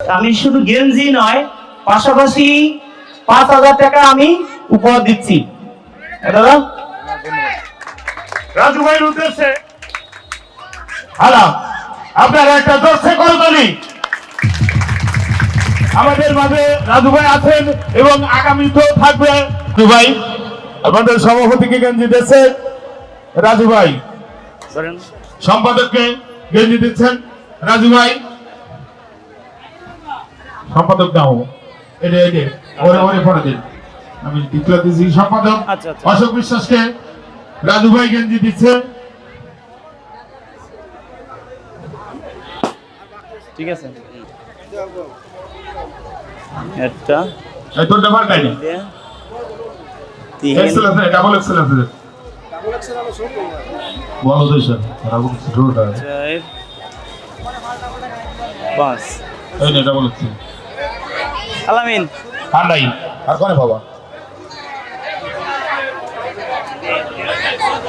আমি শুধু গেঞ্জি নয় পাশাপাশি পাঁচ হাজার টাকা আমি উপহার দিচ্ছি। দাদা? রাজু ভাইয়ের উদ্দেশ্যে হ্যালো আপনারা একটা দর্শে করতলি আমাদের মাঝে রাজু ভাই আছেন এবং আগামীতেও থাকবে রাজু ভাই আমাদের সভাপতিকে গেঞ্জি দিচ্ছে রাজু ভাই। সম্পাদককে গেঞ্জি দিচ্ছেন রাজু ভাই। সম্পাদক দাও এটা এটা ওরে ওরে পড়ে দিন। আমি টিকলা দিচ্ছি সম্পাদক। আচ্ছা, আচ্ছা। অশোক বিশ্বাসকে রাজু ভাই গেঞ্জি দিচ্ছে। ঠিক আছে। একটা। এই তোরটা পাল্টাইনি তিন। এক্সেল আছে ডাবল এক্সেল আছে বলো তো স্যার ডাবল এক্সেল রোটা। চার। পাঁচ। এই নে ডাবল এক্সেল আলামিন। ঠান্ডাই। আর কোনে বাবা?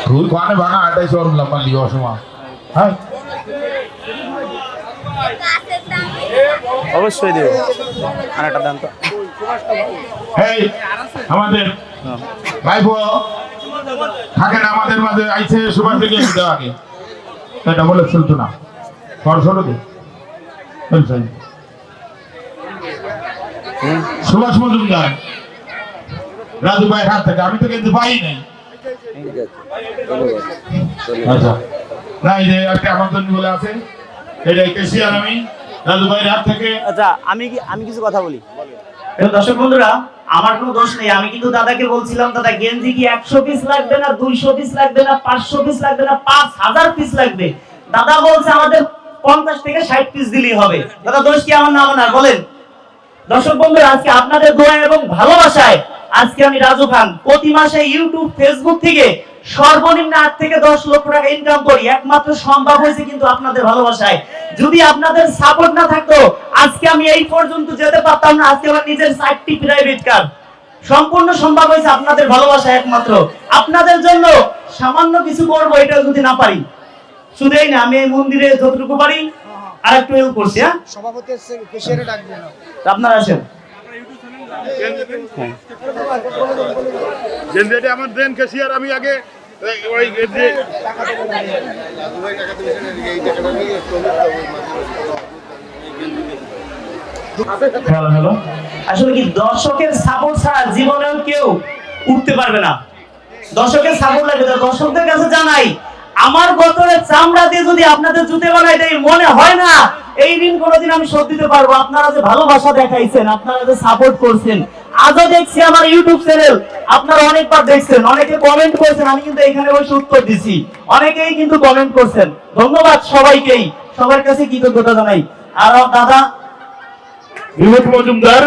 তুই কোনে ভাঙা আটাই সর লম্বা লিও সময়। হ্যাঁ? অবশ্যই দেবো আর একটা দাম তো। এই আমাদের হ্যাঁ। ভাইপো থাকেন আমাদের মাঝে আইছে সুভাষ থেকে দেওয়া আগে। তাই ডাবল এক্সেল তো না। সর সরো দে এই সাইড। সুভাষ মজুমদার রাজু ভাইয়ের হাত থেকে। আমি তো কিন্তু পাই নাই। আচ্ছা। না এই যে একটা আমার জন্য বলে আছে এটা কেসিয়ার আমি। রাজু ভাইয়ের হাত থেকে। আচ্ছা আমি কি আমি কিছু কথা বলি? দর্শক বন্ধুরা আমার কোনো দোষ নেই। আমি কিন্তু দাদাকে বলছিলাম দাদা গেঞ্জি কি একশো পিস লাগবে না দুইশো পিস লাগবে না পাঁচশো পিস লাগবে না পাঁচ হাজার পিস লাগবে? দাদা বলছে আমাদের পঞ্চাশ থেকে ষাট পিস দিলেই হবে। দাদা দোষ কি আমার না? আমার বলেন। দর্শক বন্ধুরা, আজকে আপনাদের দোয়া এবং ভালোবাসায় আজকে আমি রাজু খান প্রতি মাসে ইউটিউব, ফেসবুক থেকে সর্বনিম্ন আট থেকে দশ লক্ষ টাকা ইনকাম করি। একমাত্র সম্ভব হয়েছে কিন্তু আপনাদের ভালোবাসায়। যদি আপনাদের সাপোর্ট না থাকতো, আজকে আমি এই পর্যন্ত যেতে পারতাম না। আজকে আমার নিজের চারটি প্রাইভেট কার সম্পূর্ণ সম্ভব হয়েছে আপনাদের ভালোবাসা একমাত্র। আপনাদের জন্য সামান্য কিছু করব এটা যদি না পারি। শুধু এই না, আমি এই মন্দিরে যতটুকু পারি আর একটু হেল্প করছি হ্যাঁ? সভাপতি কেশিয়ারে ডাকবে না আপনারা আসেন জেনজেটে আমার দেন কেসিয়ার আমি আগে ওই হ্যালো আসলে কি দর্শকের সাপোর্ট ছাড়া জীবনেও কেউ উঠতে পারবে না? দর্শকের সাপোর্ট লাগবে দর্শকদের কাছে জানাই। আমার বোতলের চামড়া দিয়ে যদি আপনাদের জুতে বানাই দেয়, মনে হয় না এই ঋণ কোনোদিন আমি শোধ দিতে পারব। আপনারা যে ভালোবাসা দেখাইছেন, আপনারা যে সাপোর্ট করছেন, আজও দেখছি আমার ইউটিউব চ্যানেল আপনারা অনেকবার দেখছেন, অনেকে কমেন্ট করছেন, আমি কিন্তু এখানে বসে উত্তর দিছি। অনেকেই কিন্তু কমেন্ট করছেন। ধন্যবাদ সবাইকেই, সবার কাছে কৃতজ্ঞতা জানাই। আর দাদা বিভূত মজুমদার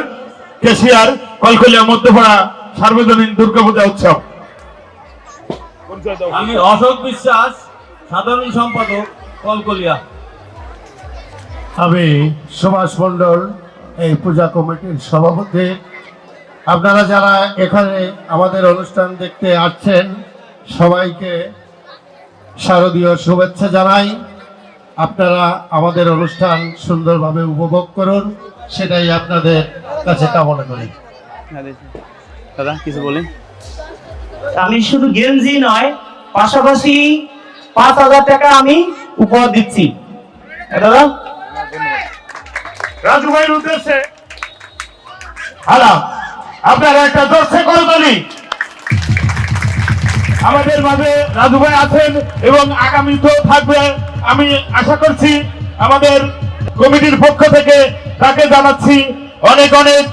কেসিয়ার কলকলিয়া মধ্যপাড়া সার্বজনীন দুর্গাপূজা উৎসব। আমি অশোক বিশ্বাস সাধারণ সম্পাদক কলকলিয়া। আমি সুভাষ মণ্ডল এই পূজা কমিটির সভাপতি। আপনারা যারা এখানে আমাদের অনুষ্ঠান দেখতে আসছেন সবাইকে শারদীয় শুভেচ্ছা জানাই। আপনারা আমাদের অনুষ্ঠান সুন্দরভাবে উপভোগ করুন সেটাই আপনাদের কাছে কামনা করি। দাদা কিছু বলেন। আমি শুধু গেঞ্জি নয়, পাশাপাশি পাঁচ হাজার টাকা আমি উপহার দিচ্ছি। দাদা? রাজু ভাইয়ের উদ্দেশ্যে হ্যালো আপনারা একটা দর্শে করতলি আমাদের মাঝে রাজু ভাই আছেন এবং আগামীতেও থাকবে, আমি আশা করছি আমাদের কমিটির পক্ষ থেকে তাকে জানাচ্ছি অনেক অনেক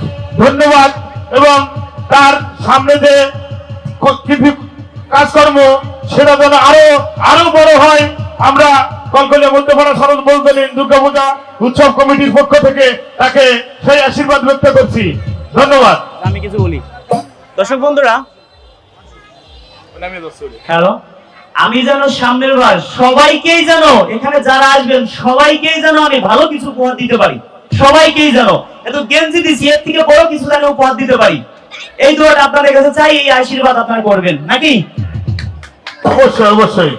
ধন্যবাদ এবং তার সামনে যে কাজকর্ম সেটা যেন আরও আরও বড় হয়। আমরা কলকাতা মধ্যপাড়া শরৎ বলতেন দুর্গাপূজা উৎসব কমিটির পক্ষ থেকে তাকে সেই আশীর্বাদ ব্যক্ত করছি। ধন্যবাদ। আমি কিছু বলি। দর্শক বন্ধুরা হ্যালো? আমি যেন সামনের বার সবাইকেই যেন এখানে যারা আসবেন সবাইকেই যেন আমি ভালো কিছু উপহার দিতে পারি। সবাইকেই যেন। এত গেঞ্জি দিছি এর থেকে বড় কিছু যেন উপহার দিতে পারি। এই দোয়াটা আপনাদের কাছে চাই এই আশীর্বাদ আপনারা করবেন নাকি? অবশ্যই অবশ্যই।